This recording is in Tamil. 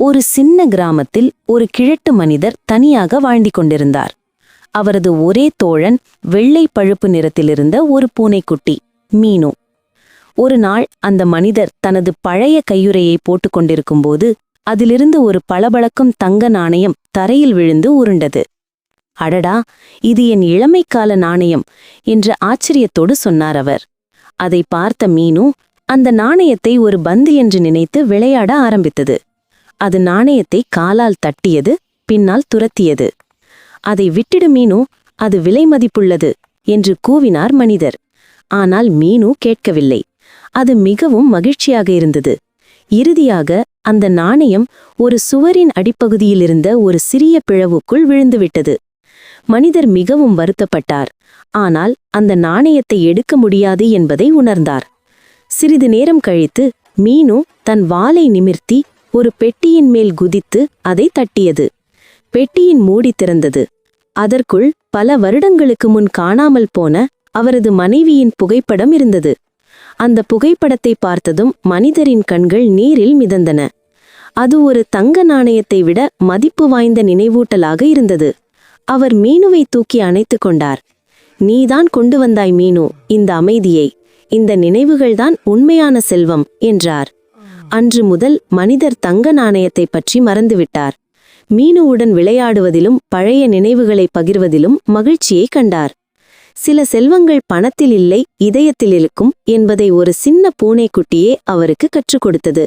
ஒரு சின்ன கிராமத்தில் ஒரு கிழட்டு மனிதர் தனியாக வாழ்ந்து கொண்டிருந்தார். அவரது ஒரே தோழன் வெள்ளை பழுப்பு நிறத்திலிருந்த ஒரு பூனைக்குட்டி மீனு. ஒரு நாள் அந்த மனிதர் தனது பழைய கையுறையை போட்டுக்கொண்டிருக்கும்போது அதிலிருந்து ஒரு பளபளக்கும் தங்க நாணயம் தரையில் விழுந்து உருண்டது. அடடா இது என் இளமைக்கால நாணயம் என்று ஆச்சரியத்தோடு சொன்னார் அவர். அதை பார்த்த மீனு அந்த நாணயத்தை ஒரு பந்து என்று நினைத்து விளையாட ஆரம்பித்தது. அது நாணயத்தை காலால் தட்டியது பின்னால் துரத்தியது. அதை விட்டிடு மீனு அது விலை மதிப்புள்ளது என்று கூவினார் மனிதர். ஆனால் மீனு கேட்கவில்லை. அது மிகவும் மகிழ்ச்சியாக இருந்தது. இறுதியாக அந்த நாணயம் ஒரு சுவரின் அடிப்பகுதியிலிருந்த ஒரு சிறிய பிளவுக்குள் விழுந்துவிட்டது. மனிதர் மிகவும் வருத்தப்பட்டார். ஆனால் அந்த நாணயத்தை எடுக்க முடியாது என்பதை உணர்ந்தார். சிறிது நேரம் கழித்து மீனு தன் வாலை நிமிர்த்தி ஒரு பெட்டியின் மேல் குதித்து அதை தட்டியது. பெட்டியின் மூடி திறந்தது. அதற்குள் பல வருடங்களுக்கு முன் காணாமல் போன அவரது மனைவியின் புகைப்படம் இருந்தது. அந்த புகைப்படத்தை பார்த்ததும் மனிதரின் கண்கள் நீரில் மிதந்தன. அது ஒரு தங்க நாணயத்தை விட மதிப்பு வாய்ந்த நினைவூட்டலாக இருந்தது. அவர் மீனுவை தூக்கி அணைத்து கொண்டார். நீதான் கொண்டு வந்தாய் மீனு இந்த அமைதியை. இந்த நினைவுகள்தான் உண்மையான செல்வம் என்றார். அன்று முதல் மனிதர் தங்க நாணயத்தை பற்றி மறந்துவிட்டார். மீனுவுடன் விளையாடுவதிலும் பழைய நினைவுகளை பகிர்வதிலும் மகிழ்ச்சியை கண்டார். சில செல்வங்கள் பணத்தில் இல்லை இதயத்தில் இருக்கும் என்பதை ஒரு சின்ன பூனைக்குட்டியே அவருக்கு கற்றுக் கொடுத்தது.